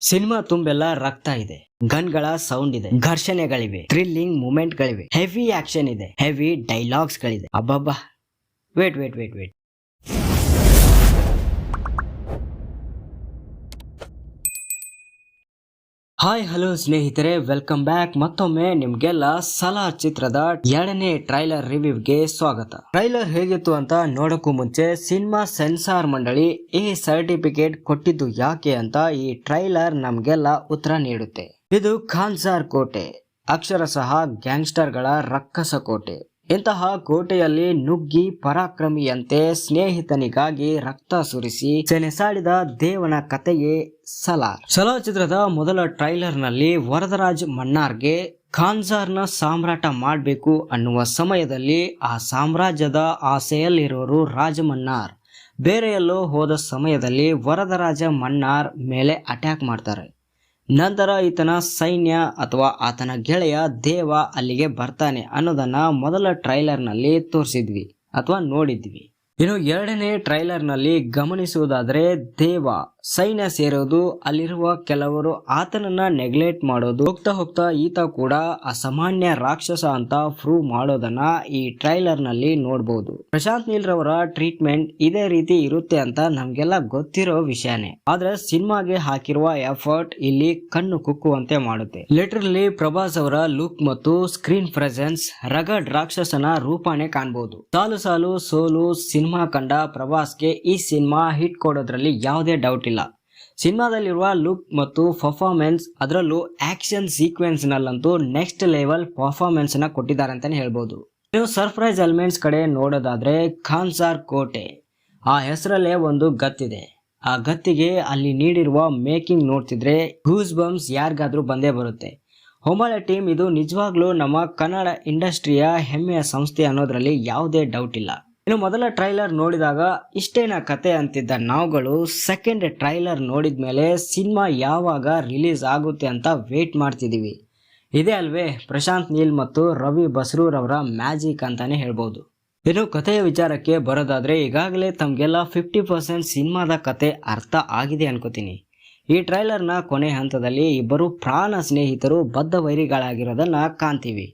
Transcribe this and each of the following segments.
Cinema ತುಂಬೆಲ್ಲ ರಕ್ತ ಇದೆ. ಗನ್ಗಳ ಸೌಂಡ್ ಇದೆ. ಘರ್ಷಣೆಗಳಿವೆ. ಥ್ರಿಲ್ಲಿಂಗ್ ಮೂಮೆಂಟ್ ಗಳಿವೆ ಹೆವಿ ಆಕ್ಷನ್ ಇದೆ. ಹೆವಿ ಡೈಲಾಗ್ಸ್ ಗಳಿದೆ. ಅಬ್ಬಬ್ಬಾ. Wait wait wait wait hi hello ಸ್ನೇಹಿತರೆ ವೆಲ್ಕಮ್ ಬ್ಯಾಕ್ ಮತ್ತೊಮ್ಮೆ ನಿಮ್ಗೆಲ್ಲ ಸಲಾರ್ ಚಿತ್ರದ ಎರಡನೇ ಟ್ರೈಲರ್ ರಿವ್ಯೂಗೆ ಸ್ವಾಗತ. ಟ್ರೈಲರ್ ಹೇಗಿತ್ತು ಅಂತ ನೋಡಕ್ಕೂ ಮುಂಚೆ ಸಿನಿಮಾ ಸೆನ್ಸಾರ್ ಮಂಡಳಿ ಈ ಸರ್ಟಿಫಿಕೇಟ್ ಕೊಟ್ಟಿದ್ದು ಯಾಕೆ ಅಂತ ಈ ಟ್ರೈಲರ್ ನಮ್ಗೆಲ್ಲ ಉತ್ತರ ನೀಡುತ್ತೆ. ಇದು ಖಾನ್ಸಾರ್ ಕೋಟೆ, ಅಕ್ಷರಶಃ ಗ್ಯಾಂಗ್ಸ್ಟರ್ಗಳ ರಕ್ಕಸ ಕೋಟೆ. ಇಂತಹ ಕೋಟೆಯಲ್ಲಿ ನುಗ್ಗಿ ಪರಾಕ್ರಮಿಯಂತೆ ಸ್ನೇಹಿತನಿಗಾಗಿ ರಕ್ತ ಸುರಿಸಿ ಸೆನೆಸಾಡಿದ ದೇವನ ಕಥೆಯೇ ಸಲಾರ್. ಸಲಾರ್ ಚಿತ್ರದ ಮೊದಲ ಟ್ರೈಲರ್ನಲ್ಲಿ ವರದರಾಜ್ ಮನ್ನಾರ್ಗೆ ಖಾನ್ಸಾರ್ನ ಸಾಮ್ರಾಟ ಮಾಡಬೇಕು ಅನ್ನುವ ಸಮಯದಲ್ಲಿ ಆ ಸಾಮ್ರಾಜ್ಯದ ಆಸೆಯಲ್ಲಿರೋರು ರಾಜಮನ್ನಾರ್ ಬೇರೆ ಎಲ್ಲೋ ಹೋದ ಸಮಯದಲ್ಲಿ ವರದರಾಜ ಮನ್ನಾರ್ ಮೇಲೆ ಅಟ್ಯಾಕ್ ಮಾಡ್ತಾರೆ. ನಂತರ ಈತನ ಸೈನ್ಯ ಅಥವಾ ಆತನ ಗೆಳೆಯ ದೇವ ಅಲ್ಲಿಗೆ ಬರ್ತಾನೆ ಅನ್ನೋದನ್ನ ಮೊದಲ ಟ್ರೈಲರ್ನಲ್ಲಿ ತೋರಿಸಿದ್ವಿ ಅಥವಾ ನೋಡಿದ್ವಿ. ಇನ್ನು ಎರಡನೇ ಟ್ರೈಲರ್ನಲ್ಲಿ ಗಮನಿಸುವುದಾದರೆ ದೇವ ಸೈನ್ಯ ಸೇರೋದು, ಅಲ್ಲಿರುವ ಕೆಲವರು ಆತನನ್ನ ನೆಗ್ಲೆಕ್ಟ್ ಮಾಡೋದು, ಹೋಗ್ತಾ ಹೋಗ್ತಾ ಈತ ಕೂಡ ಅಸಾಮಾನ್ಯ ರಾಕ್ಷಸ ಅಂತ ಪ್ರೂವ್ ಮಾಡೋದನ್ನ ಈ ಟ್ರೈಲರ್ನಲ್ಲಿ ನೋಡಬಹುದು ಪ್ರಶಾಂತ್ ನೀಲ್ ರವರ ಟ್ರೀಟ್ಮೆಂಟ್ ಇದೇ ರೀತಿ ಇರುತ್ತೆ ಅಂತ ನಮ್ಗೆಲ್ಲ ಗೊತ್ತಿರೋ ವಿಷಯನೇ. ಆದ್ರೆ ಸಿನಿಮಾಗೆ ಹಾಕಿರುವ ಎಫರ್ಟ್ ಇಲ್ಲಿ ಕಣ್ಣು ಕುಕ್ಕುವಂತೆ ಮಾಡುತ್ತೆ. ಲೆಟರ್ಲಿ ಪ್ರಭಾಸ್ ಅವರ ಲುಕ್ ಮತ್ತು ಸ್ಕ್ರೀನ್ ಪ್ರೆಸೆನ್ಸ್ ರಗಡ್ ರಾಕ್ಷಸನ ರೂಪಾನೇ ಕಾಣಬಹುದು ಸಾಲು ಸಾಲು ಸೋಲು ಸಿನಿಮಾ ಕಂಡ ಪ್ರಭಾಸ್ಗೆ ಈ ಸಿನಿಮಾ ಹಿಟ್ ಕೊಡೋದ್ರಲ್ಲಿ ಯಾವುದೇ ಡೌಟ್ ಇಲ್ಲ. ಸಿನಿಮಾದಲ್ಲಿರುವ ಲುಕ್ ಮತ್ತು ಪರ್ಫಾರ್ಮೆನ್ಸ್ ಅದರಲ್ಲೂ ಆಕ್ಷನ್ ಸೀಕ್ವೆನ್ಸ್ನಲ್ಲಂತೂ ನೆಕ್ಸ್ಟ್ ಲೆವೆಲ್ ಪರ್ಫಾರ್ಮೆನ್ಸ್ನ ಕೊಟ್ಟಿದ್ದಾರೆ ಅಂತಲೇ ಹೇಳ್ಬೋದು. ನೀವು ಸರ್ಪ್ರೈಸ್ ಎಲಿಮೆಂಟ್ಸ್ ಕಡೆ ನೋಡೋದಾದ್ರೆ ಖಾನ್ಸಾರ್ ಕೋಟೆ. ಆ ಹೆಸರಲ್ಲೇ ಒಂದು ಗತ್ತಿದೆ. ಆ ಗತ್ತಿಗೆ ಅಲ್ಲಿ ನೀಡಿರುವ ಮೇಕಿಂಗ್ ನೋಡ್ತಿದ್ರೆ ಗೂಸ್ ಬಮ್ಸ್ ಯಾರಿಗಾದರೂ ಬಂದೇ ಬರುತ್ತೆ. ಹೊಂಬಾಳೆ ಟೀಮ್ ಇದು ನಿಜವಾಗ್ಲೂ ನಮ್ಮ ಕನ್ನಡ ಇಂಡಸ್ಟ್ರಿಯ ಹೆಮ್ಮೆಯ ಸಂಸ್ಥೆ ಅನ್ನೋದರಲ್ಲಿ ಯಾವುದೇ ಡೌಟ್ ಇಲ್ಲ. ಇನ್ನು ಮೊದಲ ಟ್ರೈಲರ್ ನೋಡಿದಾಗ ಇಷ್ಟೇನ ಕತೆ ಅಂತಿದ್ದ ನಾವುಗಳು ಸೆಕೆಂಡ್ ಟ್ರೈಲರ್ ನೋಡಿದ ಮೇಲೆ ಸಿನಿಮಾ ಯಾವಾಗ ರಿಲೀಸ್ ಆಗುತ್ತೆ ಅಂತ ವೇಟ್ ಮಾಡ್ತಿದ್ದೀವಿ ಇದೇ ಅಲ್ವೇ, ಪ್ರಶಾಂತ್ ನೀಲ್ ಮತ್ತು ರವಿ ಬಸ್ರೂರ್ ಅವರ ಮ್ಯಾಜಿಕ್ ಅಂತಾನೆ ಹೇಳ್ಬೋದು. ಇನ್ನು ಕಥೆಯ ವಿಚಾರಕ್ಕೆ ಬರೋದಾದ್ರೆ ಈಗಾಗಲೇ ತಮಗೆಲ್ಲ ಫಿಫ್ಟಿ ಪರ್ಸೆಂಟ್ ಸಿನಿಮಾದ ಕತೆ ಅರ್ಥ ಆಗಿದೆ ಅನ್ಕೋತೀನಿ. ಈ ಟ್ರೈಲರ್ನ ಕೊನೆ ಹಂತದಲ್ಲಿ ಇಬ್ಬರು ಪ್ರಾಣ ಸ್ನೇಹಿತರು ಬದ್ಧ ವೈರಿಗಳಾಗಿರೋದನ್ನ ಕಾಣ್ತೀವಿ.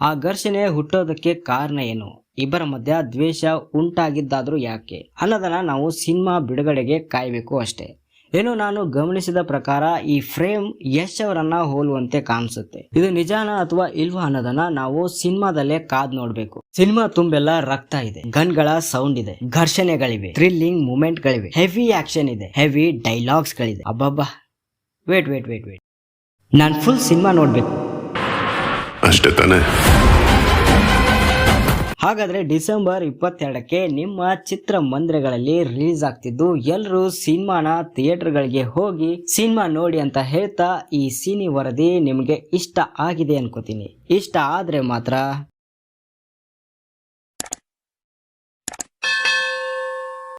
ಆ ಘರ್ಷಣೆ ಹುಟ್ಟೋದಕ್ಕೆ ಕಾರಣ ಏನು? ಇಬ್ಬರ ಮಧ್ಯ ದ್ವೇಷ ಉಂಟಾಗಿದ್ದಾದರೂ ಯಾಕೆ? ಅನ್ನೋದನ್ನ ನಾವು ಸಿನಿಮಾ ಬಿಡುಗಡೆಗೆ ಕಾಯಬೇಕು ಅಷ್ಟೇ. ಏನು ನಾನು ಗಮನಿಸಿದ ಪ್ರಕಾರ ಈ ಫ್ರೇಮ್ ಯಶ್ ಅವರನ್ನ ಹೋಲುವಂತೆ ಕಾಣಿಸುತ್ತೆ. ಇದು ನಿಜಾನ ಅಥವಾ ಇಲ್ವಾ ಅನ್ನೋದನ್ನ ನಾವು ಸಿನಿಮಾದಲ್ಲೇ ಕಾದ್ ನೋಡ್ಬೇಕು. ಸಿನಿಮಾ ತುಂಬೆಲ್ಲ ರಕ್ತ ಇದೆ. ಗನ್ಗಳ ಸೌಂಡ್ ಇದೆ. ಘರ್ಷಣೆಗಳಿವೆ. ಥ್ರಿಲ್ಲಿಂಗ್ ಮೂಮೆಂಟ್ ಗಳಿವೆ ಹೆವಿ ಆಕ್ಷನ್ ಇದೆ. ಹೆವಿ ಡೈಲಾಗ್ಸ್ ಗಳಿದೆ ಅಬ್ಬಬ್ಬಾ. Wait wait wait wait. ನಾನು ಫುಲ್ ಸಿನಿಮಾ ನೋಡ್ಬೇಕು. ಅಷ್ಟೇ ತಾನೇ. ಹಾಗಾದ್ರೆ ಡಿಸೆಂಬರ್ ಇಪ್ಪತ್ತೆರಡಕ್ಕೆ ನಿಮ್ಮ ಚಿತ್ರಮಂದಿರಗಳಲ್ಲಿ ರಿಲೀಸ್ ಆಗ್ತಿದ್ದು ಎಲ್ಲರೂ ಸಿನಿಮಾನ ಥಿಯೇಟರ್ಗಳಿಗೆ ಹೋಗಿ ಸಿನಿಮಾ ನೋಡಿ ಅಂತ ಹೇಳ್ತಾ ಈ ಸಿನಿ ವರದಿ ನಿಮಗೆ ಇಷ್ಟ ಆಗಿದೆ ಅನ್ಕೋತೀನಿ. ಇಷ್ಟ ಆದ್ರೆ ಮಾತ್ರ